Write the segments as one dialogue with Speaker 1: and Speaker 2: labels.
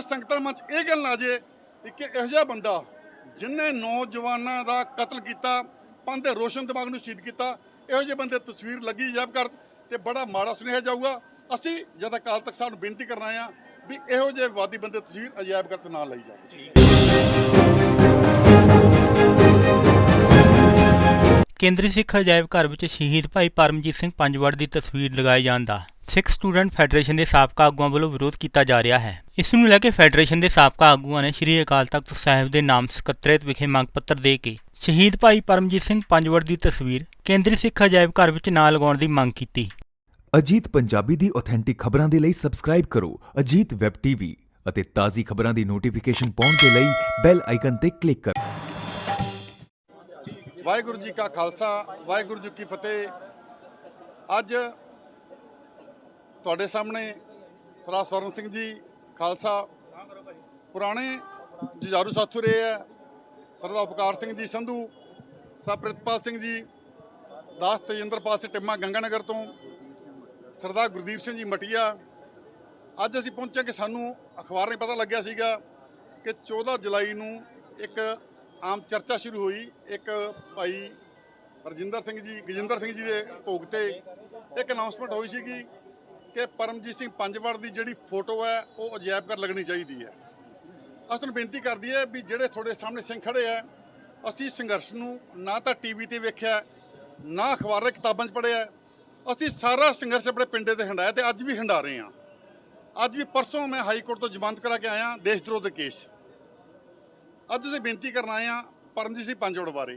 Speaker 1: ਇਹ ਸੰਗਤਾਂ ਮਨ ਇਹ ਗੱਲ ਨਾ ਜੇ ਕਿ ਇਹੋ ਜਿਹਾ ਬੰਦਾ ਜਿਨੇ ਨੌਜਵਾਨਾਂ ਦਾ ਕਤਲ ਕੀਤਾ ਪੰਥ ਦੇ ਰੋਸ਼ਨ ਦਿਮਾਗ ਨੂੰ ਸ਼ਹੀਦ ਕੀਤਾ, ਇਹੋ ਜਿਹੇ ਬੰਦੇ ਤਸਵੀਰ ਲੱਗੀ ਜਾਬ ਕਰ ਤੇ ਬੜਾ ਮਾੜਾ ਸੁਨੇਹਾ ਜਾਊਗਾ। ਅਸੀਂ ਜਦ ਅਕਾਲ ਤਖਤ ਸਾਹਿਬ ਨੂੰ ਬੇਨਤੀ ਕਰਨਾ ਆ ਵੀ ਇਹੋ ਜਿਹੇ ਵਾਦੀ ਬੰਦੇ ਤਸਵੀਰ ਅਜਾਇਬ ਘਰ ਤੇ ਨਾ ਲਈ ਜਾਵੇ।
Speaker 2: ਕੇਂਦਰੀ ਸਿੱਖ ਅਜਾਇਬ ਘਰ ਵਿੱਚ ਸ਼ਹੀਦ ਭਾਈ ਪਰਮਜੀਤ ਸਿੰਘ ਪੰਜਵੜ ਦੀ ਤਸਵੀਰ ਲਗਾਏ ਜਾਣ ਦਾ ਸਿੱਖ ਸਟੂਡੈਂਟ ਫੈਡਰੇਸ਼ਨ ਦੇ ਸਾਬਕਾ ਆਗੂਆਂ ਵੱਲੋਂ ਵਿਰੋਧ ਕੀਤਾ ਜਾ ਰਿਹਾ ਹੈ। ਇਸ ਨੂੰ ਲੈ ਕੇ ਫੈਡਰੇਸ਼ਨ ਦੇ ਸਾਬਕਾ ਆਗੂਆਂ ਨੇ ਸ੍ਰੀ ਅਕਾਲ ਤਖਤ ਸਾਹਿਬ ਦੇ ਨਾਮ ਸਕੱਤਰੇਤ ਵਿਖੇ ਮੰਗ ਪੱਤਰ ਦੇ ਕੇ ਸ਼ਹੀਦ ਭਾਈ ਪਰਮਜੀਤ ਸਿੰਘ ਪੰਜਵੜ ਦੀ ਤਸਵੀਰ ਕੇਂਦਰੀ ਸਿੱਖ ਅਜਾਇਬ ਘਰ ਵਿੱਚ ਨਾ ਲਗਾਉਣ ਦੀ ਮੰਗ ਕੀਤੀ।
Speaker 3: ਅਜੀਤ ਪੰਜਾਬੀ ਦੀ ਆਥੈਂਟਿਕ ਖਬਰਾਂ ਦੇ ਲਈ ਸਬਸਕ੍ਰਾਈਬ ਕਰੋ ਅਜੀਤ ਵੈਬ ਟੀਵੀ ਅਤੇ ਤਾਜ਼ੀ ਖਬਰਾਂ ਦੀ ਨੋਟੀਫਿਕੇਸ਼ਨ ਪਾਉਣ ਦੇ ਲਈ ਬੈਲ ਆਈਕਨ ਤੇ ਕਲਿੱਕ ਕਰੋ।
Speaker 1: ਵਾਹਿਗੁਰੂ ਜੀ ਕਾ ਖਾਲਸਾ, ਵਾਹਿਗੁਰੂ ਜੀ ਕੀ ਫਤਿਹ। ਅੱਜ ਤੁਹਾਡੇ ਸਾਹਮਣੇ ਸਰਾ ਸਵਰਨ ਸਿੰਘ ਜੀ, ਖਾਲਸਾ। ਪੁਰਾਣੇ ਜੁਝਾਰੂ ਸਾਥੂ ਰਹੇ ਹੈ ਸਰਦਾਰ ਉਪਕਾਰ ਸਿੰਘ ਜੀ ਸੰਧੂ, ਸਰ ਪ੍ਰਿਤਪਾਲ ਸਿੰਘ ਜੀ, ਦਾਸ ਤੇਜਿੰਦਰਪਾਲ ਸਿੰਘ ਟਿੰਮਾ ਗੰਗਾਨਗਰ ਤੋਂ, ਸਰਦਾਰ ਗੁਰਦੀਪ ਸਿੰਘ ਜੀ ਮਟੀਆ। ਅੱਜ ਅਸੀਂ ਪਹੁੰਚੇ ਕਿ ਸਾਨੂੰ ਅਖਬਾਰ ਨਹੀਂ ਪਤਾ ਲੱਗਿਆ ਸੀਗਾ ਕਿ 14 ਜੁਲਾਈ ਨੂੰ ਇੱਕ ਆਮ ਚਰਚਾ ਸ਼ੁਰੂ ਹੋਈ ਇੱਕ ਭਾਈ ਰਜਿੰਦਰ ਸਿੰਘ ਜੀ, ਗਜਿੰਦਰ ਸਿੰਘ ਜੀ ਦੇ ਭੋਗ ਤੇ ਇੱਕ ਅਨਾਉਂਸਮੈਂਟ ਹੋਈ ਸੀਗੀ ਕਿ ਪਰਮਜੀਤ ਸਿੰਘ ਪੰਜਵੜ ਦੀ ਜਿਹੜੀ ਫੋਟੋ ਹੈ, ਉਹ ਅਜਾਇਬ ਘਰ ਲੱਗਣੀ ਚਾਹੀਦੀ ਹੈ। ਅਸੀਂ ਤੁਹਾਨੂੰ ਬੇਨਤੀ ਕਰਦੀ ਹੈ ਵੀ ਜਿਹੜੇ ਤੁਹਾਡੇ ਸਾਹਮਣੇ ਸਿੰਘ ਖੜੇ ਆ ਅਸੀਂ ਸੰਘਰਸ਼ ਨੂੰ ਨਾ ਤਾਂ ਟੀਵੀ ਤੇ ਵੇਖਿਆ, ਨਾ ਅਖਬਾਰਾਂ ਕਿਤਾਬਾਂ 'ਚ ਪੜ੍ਹਿਆ, ਅਸੀਂ ਸਾਰਾ ਸੰਘਰਸ਼ ਆਪਣੇ ਪਿੰਡੇ ਤੇ ਹੰਡਾਇਆ ਤੇ ਅੱਜ ਵੀ ਹੰਡਾ ਰਹੇ ਹਾਂ। ਅੱਜ ਵੀ ਪਰਸੋਂ ਮੈਂ ਹਾਈ ਕੋਰਟ ਤੋਂ ਜ਼ਮਾਨਤ ਕਰਾ ਕੇ ਆਇਆ, ਦੇਸ਼ ਦਰੋਹ ਦੇ ਕੇਸ। ਅੱਜ ਅਸੀਂ ਬੇਨਤੀ ਕਰਨ ਆਏ ਹਾਂ ਪਰਮਜੀਤ ਸਿੰਘ ਪੰਜਵੜ ਬਾਰੇ।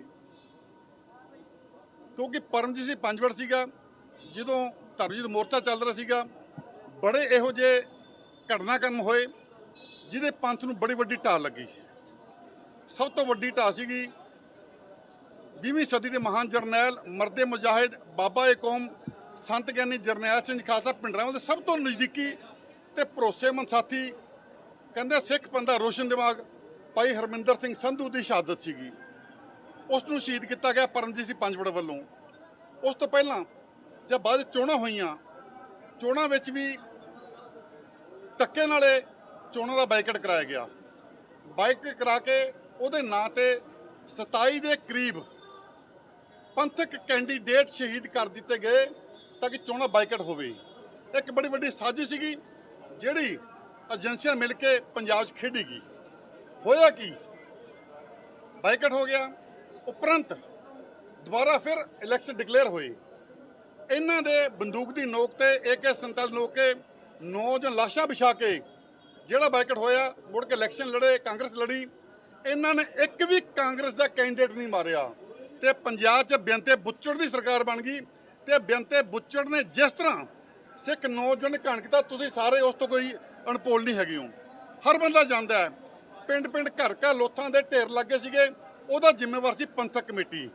Speaker 1: ਕਿਉਂਕਿ ਪਰਮਜੀਤ ਸਿੰਘ ਪੰਜਵੜ ਸੀਗਾ, ਜਦੋਂ ਧਰਮਜੀਤ ਮੋਰਚਾ ਚੱਲ ਰਿਹਾ ਸੀਗਾ, ਬੜੇ ਇਹੋ ਜਿਹੇ ਘਟਨਾਕ੍ਰਮ ਹੋਏ, ਜਿਹਦੇ ਪੰਥ ਨੂੰ ਬੜੀ ਵੱਡੀ ਢਾਹ ਲੱਗੀ। ਸਭ ਤੋਂ ਵੱਡੀ ਢਾਹ ਸੀਗੀ 20ਵੀਂ ਸਦੀ ਦੇ ਮਹਾਨ ਜਰਨੈਲ ਮਰਦੇ ਮੁਜਾਹਿਦ, ਬਾਬਾ ਏ ਕੌਮ, ਸੰਤ ਗਿਆਨੀ ਜਰਨੈਲ ਸਿੰਘ ਖਾਲਸਾ ਪਿੰਡਰਾਂਵਾਲ ਦੇ ਸਭ ਤੋਂ ਨਜ਼ਦੀਕੀ ਤੇ ਭਰੋਸੇਮੰਦ ਸਾਥੀ। ਕਹਿੰਦੇ ਸਿੱਖ ਪੰਥ ਰੋਸ਼ਨ ਦਿਮਾਗ ਭਾਈ ਹਰਮਿੰਦਰ ਸਿੰਘ ਸੰਧੂ ਦੀ ਸ਼ਹਾਦਤ ਸੀਗੀ। ਉਸ ਨੂੰ ਸ਼ਹੀਦ ਕੀਤਾ ਗਿਆ ਪਰਮਜੀਤ ਸਿੰਘ ਪੰਜਵੜ ਵੱਲੋਂ। ਉਸ ਤੋਂ ਪਹਿਲਾਂ ਜਦ ਬਾਅਦ ਵਿੱਚ ਚੋਣਾਂ ਹੋਈਆਂ, ਚੋਣਾਂ ਵਿੱਚ ਵੀ ਧੱਕੇ ਨਾਲੇ ਚੋਣਾਂ ਦਾ ਬਾਈਕਟ ਕਰਾਇਆ ਗਿਆ। ਬਾਈਕਟ ਕਰਾ ਕੇ ਉਹਦੇ ਨਾਂ ਤੇ 27 ਦੇ ਕਰੀਬ ਪੰਥਕ ਕੈਂਡੀਡੇਟ ਸ਼ਹੀਦ ਕਰ ਦਿੱਤੇ ਗਏ ਤਾਂ ਕਿ ਚੋਣਾਂ ਬਾਈਕਟ ਹੋਵੇ। ਇੱਕ ਬੜੀ ਵੱਡੀ ਸਾਜ਼ਿਸ਼ ਸੀਗੀ, ਜਿਹੜੀ ਏਜੰਸੀਆਂ ਮਿਲ ਕੇ ਪੰਜਾਬ 'ਚ ਖੇਡੀ ਗਈ। ਹੋਇਆ ਕੀ? ਬਾਈਕਟ ਹੋ ਗਿਆ। ਉਪਰੰਤ ਦੁਬਾਰਾ ਫਿਰ ਇਲੈਕਸ਼ਨ ਡਿਕਲੇਅਰ ਹੋਏ। ਇਹਨਾਂ ਦੇ ਬੰਦੂਕ ਦੀ ਨੋਕ ਤੇ AK47 ਨੋਕ ਕੇ ਨੌਜਵਾਨ ਲਾਸ਼ਾਂ ਵਿਛਾ ਕੇ ਜਿਹੜਾ ਬਾਈਕਟ ਹੋਇਆ, ਮੁੜ ਕੇ ਇਲੈਕਸ਼ਨ ਲੜੇ, ਕਾਂਗਰਸ ਲੜੀ। ਇਹਨਾਂ ਨੇ ਇੱਕ ਵੀ ਕਾਂਗਰਸ ਦਾ ਕੈਂਡੀਡੇਟ ਨਹੀਂ ਮਾਰਿਆ। ਤੇ ਪੰਜਾਬ 'ਚ ਬੇਅੰਤੇ ਬੁੱਚੜ ਦੀ ਸਰਕਾਰ ਬਣ ਗਈ। ਤੇ ਬੇਅੰਤੇ ਬੁੱਚੜ ਨੇ ਜਿਸ ਤਰ੍ਹਾਂ ਸਿੱਖ ਨੌਜਵਾਨ ਘਣ ਕੀਤਾ ਤੁਸੀਂ ਸਾਰੇ ਉਸ ਤੋਂ ਕੋਈ ਅਣਪੋਲ ਨਹੀਂ ਹੈਗੇ ਹੋ। ਹਰ ਬੰਦਾ ਜਾਣਦਾ ਹੈ ਪਿੰਡ ਪਿੰਡ ਘਰ ਘਰ ਲੋਥਾਂ ਦੇ ਢੇਰ ਲੱਗੇ ਸੀਗੇ। ਉਹਦਾ ਜ਼ਿੰਮੇਵਾਰ ਸੀ ਪੰਥਕ ਕਮੇਟੀ।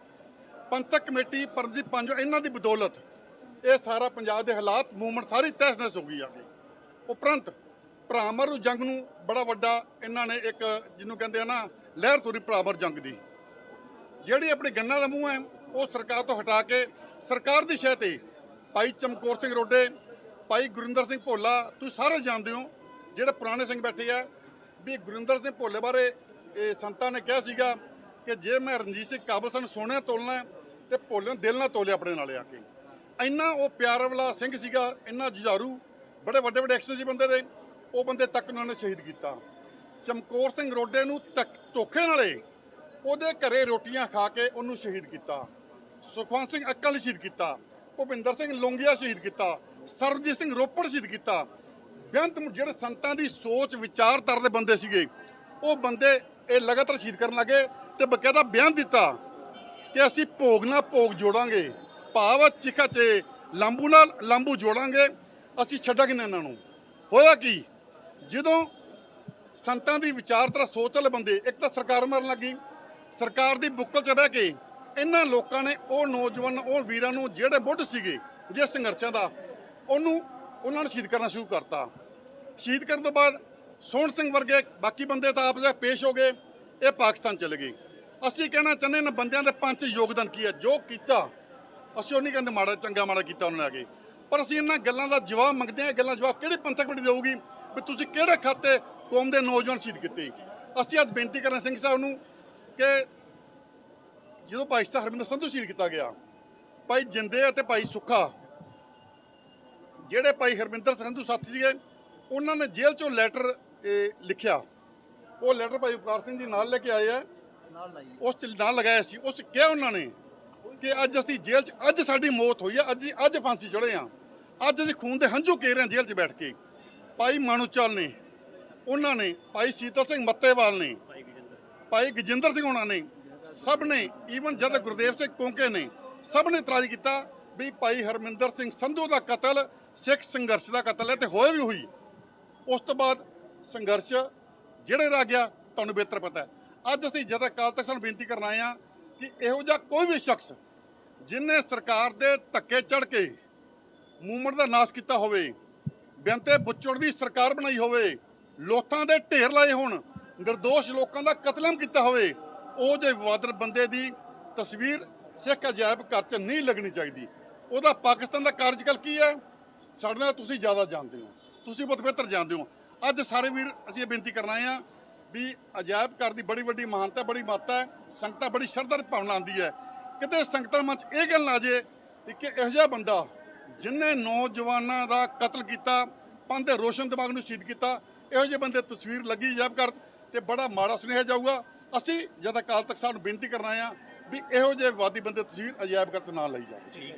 Speaker 1: ਪੰਥਕ ਕਮੇਟੀ ਪਰਮਜੀਤ ਪੰਜ ਇਹਨਾਂ ਦੀ ਬਦੌਲਤ ਇਹ ਸਾਰਾ ਪੰਜਾਬ ਦੇ ਹਾਲਾਤ, ਮੂਵਮੈਂਟ ਸਾਰੀ ਤਹਿਸ-ਨਹਿਸ ਹੋ ਗਈ ਆ ਕੇ ਉਪਰੰਤ ਭਰਾਮਰ ਜੰਗ ਨੂੰ ਬੜਾ ਵੱਡਾ ਇਹਨਾਂ ਨੇ ਇੱਕ ਜਿਹਨੂੰ ਕਹਿੰਦੇ ਆ ਨਾ, ਲਹਿਰ ਤੁਰੀ ਭਰਾਮਰ ਜੰਗ ਦੀ। ਜਿਹੜੀ ਆਪਣੀ ਗੰਨਾ ਦਾ ਮੂੰਹ ਹੈ, ਉਹ ਸਰਕਾਰ ਤੋਂ ਹਟਾ ਕੇ ਸਰਕਾਰ ਦੀ ਸ਼ਹਿ ਤੇ ਭਾਈ ਚਮਕੌਰ ਸਿੰਘ ਰੋਡੇ, ਭਾਈ ਗੁਰਿੰਦਰ ਸਿੰਘ ਭੋਲਾ, ਤੁਸੀਂ ਸਾਰੇ ਜਾਣਦੇ ਹੋ, ਜਿਹੜੇ ਪੁਰਾਣੇ ਸਿੰਘ ਬੈਠੇ ਆ ਵੀ ਗੁਰਿੰਦਰ ਸਿੰਘ ਭੋਲੇ ਬਾਰੇ ਇਹ ਸੰਤਾਂ ਨੇ ਕਿਹਾ ਸੀਗਾ ਕਿ ਜੇ ਮੈਂ ਰਣਜੀਤ ਸਿੰਘ ਕਾਬਲ ਸਨ ਸੋਹਣਿਆ ਤੋਲਣਾ ਤੇ ਭੋਲੇ ਨੂੰ ਦਿਲ ਨਾਲ ਤੋਲੇ ਆਪਣੇ ਨਾਲ ਆ ਕੇ। ਇੰਨਾ ਉਹ ਪਿਆਰ ਵਾਲਾ ਸਿੰਘ ਸੀਗਾ, ਇੰਨਾ ਜੁਝਾਰੂ, ਬੜੇ ਵੱਡੇ ਵੱਡੇ ਐਕਸ਼ਨ ਸੀ ਬੰਦੇ ਦੇ, ਉਹ ਬੰਦੇ ਤੱਕ ਉਹਨਾਂ ਨੇ ਸ਼ਹੀਦ ਕੀਤਾ। ਚਮਕੌਰ ਸਿੰਘ ਰੋਡੇ ਨੂੰ ਤੱਕ ਧੋਖੇ ਨਾਲੇ ਉਹਦੇ ਘਰੇ ਰੋਟੀਆਂ ਖਾ ਕੇ ਉਹਨੂੰ ਸ਼ਹੀਦ ਕੀਤਾ। ਸੁਖਵੰਤ ਸਿੰਘ ਅੱਕਲ ਨੇ ਸ਼ਹੀਦ ਕੀਤਾ। ਭੁਪਿੰਦਰ ਸਿੰਘ ਲੋਂਗੀਆ ਸ਼ਹੀਦ ਕੀਤਾ। ਸਰਬਜੀਤ ਸਿੰਘ ਰੋਪੜ ਸ਼ਹੀਦ ਕੀਤਾ। ਬੇਅੰਤ ਜਿਹੜੇ ਸੰਤਾਂ ਦੀ ਸੋਚ ਵਿਚਾਰਧਾਰਾ ਦੇ ਬੰਦੇ ਸੀਗੇ, ਉਹ ਬੰਦੇ ਇਹ ਲਗਾਤਾਰ ਸ਼ਹੀਦ ਕਰਨ ਲੱਗੇ ਤੇ ਬਕਾਇਦਾ ਬਿਆਨ ਦਿੱਤਾ ਕਿ ਅਸੀਂ ਭੋਗ ਨਾਲ ਭੋਗ ਜੋੜਾਂਗੇ, ਭਾਵ ਚਿਖਾ ਤੇ ਲੰਬੂ ਨਾਲ ਲਾਂਬੂ ਜੋੜਾਂਗੇ, ਅਸੀਂ ਛੱਡਾਂਗੇ ਨਾ ਇਹਨਾਂ ਨੂੰ। ਹੋਇਆ ਕੀ? ਜਦੋਂ ਸੰਤਾਂ ਦੀ ਵਿਚਾਰਧਾਰਾ ਸੋਚ ਵਾਲੇ ਬੰਦੇ, ਇੱਕ ਤਾਂ ਸਰਕਾਰ ਮਾਰਨ ਲੱਗੀ, ਸਰਕਾਰ ਦੀ ਬੁੱਕਲ 'ਚ ਬਹਿ ਕੇ ਇਹਨਾਂ ਲੋਕਾਂ ਨੇ ਉਹ ਨੌਜਵਾਨ, ਉਹ ਵੀਰਾਂ ਨੂੰ ਜਿਹੜੇ ਮੁੱਢ ਸੀਗੇ ਜੇ ਸੰਘਰਸ਼ਾਂ ਦਾ, ਉਹਨੂੰ ਉਹਨਾਂ ਨੂੰ ਸ਼ਹੀਦ ਕਰਨਾ ਸ਼ੁਰੂ ਕਰਤਾ। ਸ਼ਹੀਦ ਕਰਨ ਤੋਂ ਬਾਅਦ ਸੋਹਣ ਸਿੰਘ ਵਰਗੇ ਬਾਕੀ ਬੰਦੇ ਤਾਂ ਆਪ ਜਾ ਪੇਸ਼ ਹੋ ਗਏ, ਇਹ ਪਾਕਿਸਤਾਨ ਚਲੇ ਗਏ। ਅਸੀਂ ਕਹਿਣਾ ਚਾਹੁੰਦੇ ਨੇ ਬੰਦਿਆਂ ਦੇ ਪੰਜ ਯੋਗਦਾਨ ਕੀ ਹੈ? ਜੋ ਕੀਤਾ, ਅਸੀਂ ਉਹ ਨਹੀਂ ਕਹਿੰਦੇ ਮਾੜਾ, ਚੰਗਾ ਮਾੜਾ ਕੀਤਾ ਉਹਨਾਂ ਨੇ ਆ ਕੇ। ਪਰ ਅਸੀਂ ਇਹਨਾਂ ਗੱਲਾਂ ਦਾ ਜਵਾਬ ਮੰਗਦੇ ਹਾਂ, ਇਹ ਗੱਲਾਂ ਦਾ ਜਵਾਬ ਕਿਹੜੀ ਪੰਥਕ ਕਮੇਟੀ ਦੇਊਗੀ ਵੀ ਤੁਸੀਂ ਕਿਹੜੇ ਖਾਤੇ ਕੌਮ ਦੇ ਨੌਜਵਾਨ ਸ਼ਹੀਦ ਕੀਤੇ? ਅਸੀਂ ਅੱਜ ਬੇਨਤੀ ਕਰਨ ਸਿੰਘ ਸਾਹਿਬ ਨੂੰ ਕਿ ਜਦੋਂ ਭਾਈ ਸਾਹਿਬ ਹਰਮਿੰਦਰ ਸੰਧੂ ਸ਼ਹੀਦ ਕੀਤਾ ਗਿਆ, ਭਾਈ ਜਿੰਦੇ ਅਤੇ ਭਾਈ ਸੁੱਖਾ ਜਿਹੜੇ ਭਾਈ ਹਰਮਿੰਦਰ ਸੰਧੂ ਸਾਥੀ ਸੀਗੇ ਉਹਨਾਂ ਨੇ ਜੇਲ੍ਹ ਚੋਂ ਲੈਟਰ ਲਿਖਿਆ। ਉਹ ਲੈਟਰ ਭਾਈ ਉਪਕਾਰ ਸਿੰਘ ਜੀ ਨਾਲ ਲੈ ਕੇ ਆਏ ਆ। ਉਸ ਚ ਨਾਲ ਲਗਾਇਆ ਸੀ। ਉਸ ਕਿਹਾ ਉਹਨਾਂ ਨੇ ਕਿ ਅੱਜ ਅਸੀਂ ਜੇਲ੍ਹ 'ਚ ਅੱਜ ਸਾਡੀ ਮੌਤ ਹੋਈ ਆ ਅੱਜ ਅੱਜ ਫਾਂਸੀ ਚੜੇ ਆ। ਅੱਜ ਅਸੀਂ ਖੂਨ ਦੇ ਹੰਝੂ ਕੇ ਰਹੇ ਹਾਂ ਜੇਲ੍ਹ 'ਚ ਬੈਠ ਕੇ। ਭਾਈ ਮਾਨੂਚਲ ਨੇ ਉਹਨਾਂ ਨੇ ਭਾਈ ਸੀਤਲ ਸਿੰਘ ਮੱਤੇਵਾਲ ਨੇ ਭਾਈ ਗਜਿੰਦਰ। ਸਿੰਘ ਉਹਨਾਂ ਨੇ ਸਭ ਨੇ ਈਵਨ ਜਦ ਗੁਰਦੇਵ ਸਿੰਘ ਕੋਂਕੇ ਨੇ ਸਭ ਨੇ ਇਤਰਾਜ਼ ਕੀਤਾ ਵੀ ਭਾਈ ਹਰਮਿੰਦਰ ਸਿੰਘ ਸੰਧੂ ਦਾ ਕਤਲ ਸਿੱਖ ਸੰਘਰਸ਼ ਦਾ ਕਤਲ ਹੈ ਤੇ ਹੋਏ ਵੀ ਹੋਈ। ਉਸ ਤੋਂ ਬਾਅਦ ਸੰਘਰਸ਼ ਜਿਹੜੇ ਰਹਿ ਗਿਆ, ਤੁਹਾਨੂੰ ਬਿਹਤਰ ਪਤਾ ਹੈ। ਅੱਜ ਅਸੀਂ ਜਦ ਅਕਾਲ ਤੱਕ ਸਾਨੂੰ ਬੇਨਤੀ ਕਰਨ ਆਏ ਆ ਕਿ ਇਹੋ ਜਿਹਾ ਕੋਈ ਵੀ ਸ਼ਖਸ ਜਿਨੇ ਸਰਕਾਰ ਦੇ ਧੱਕੇ ਚੜ ਕੇ ਮੂਵਮੈਂਟ ਦਾ ਨਾਸ ਕੀਤਾ ਹੋਵੇ ਬੇਨਤੇ ਬੁੱਚੜ ਦੀ ਸਰਕਾਰ ਬਣਾਈ ਹੋਵੇ, ਲੋਥਾਂ ਦੇ ਢੇਰ ਲਾਏ ਹੋਣ, ਨਿਰਦੋਸ਼ ਲੋਕਾਂ ਦਾ ਕਤਲਮ ਕੀਤਾ ਹੋਵੇ, ਉਹ ਜੇ ਵਿਵਾਦਰ ਬੰਦੇ ਦੀ ਤਸਵੀਰ ਸਿੱਖ ਅਜਾਇਬ ਘਰ 'ਚ ਨਹੀਂ ਲੱਗਣੀ ਚਾਹੀਦੀ। ਉਹਦਾ ਪਾਕਿਸਤਾਨ ਦਾ ਕਾਰਜਕਾਲ ਕੀ ਹੈ? ਸਾਡੇ ਨਾਲ ਤੁਸੀਂ ਜ਼ਿਆਦਾ ਜਾਣਦੇ ਹੋ। ਤੁਸੀਂ ਬਹੁਤ ਬਿਹਤਰ ਜਾਣਦੇ ਹੋ। ਅੱਜ ਸਾਰੇ ਵੀਰ ਅਸੀਂ ਇਹ ਬੇਨਤੀ ਕਰਨ ਆਏ ਆ ਵੀ ਅਜਾਇਬ ਘਰ ਦੀ ਬੜੀ ਵੱਡੀ ਮਹਾਨਤਾ, ਬੜੀ ਮਾਤਾ ਹੈ, ਸੰਗਤਾਂ ਬੜੀ ਸ਼ਰਧਾ ਦੀ ਭਾਵਨਾ ਆਉਂਦੀ ਹੈ। ਕਿਤੇ ਸੰਗਤਾਂ ਮਨ 'ਚ ਇਹ ਗੱਲ ਨਾ ਆ ਜੇ ਕਿ ਇਹੋ ਜਿਹਾ ਬੰਦਾ ਜਿਨੇ ਨੌਜਵਾਨਾਂ ਦਾ ਕਤਲ ਕੀਤਾ ਪੰਥ ਦੇ ਰੋਸ਼ਨ ਦਿਮਾਗ ਨੂੰ ਸ਼ਹੀਦ ਕੀਤਾ, ਇਹੋ ਜਿਹੇ ਬੰਦੇ ਤਸਵੀਰ ਲੱਗੀ ਅਜਾਇਬ ਘਰ ਤੇ ਬੜਾ ਮਾੜਾ ਸੁਨੇਹਾ ਜਾਊਗਾ। ਅਸੀਂ ਜਦ ਅਕਾਲ ਤਖਤ ਸਾਹਿਬ ਨੂੰ ਬੇਨਤੀ ਕਰਨਾ ਆਏ ਆ ਵੀ ਇਹੋ ਜਿਹੇ ਵਾਦੀ ਬੰਦੇ ਤਸਵੀਰ ਅਜਾਇਬ ਘਰ ਤੇ ਨਾ ਲਈ ਜਾਵੇ।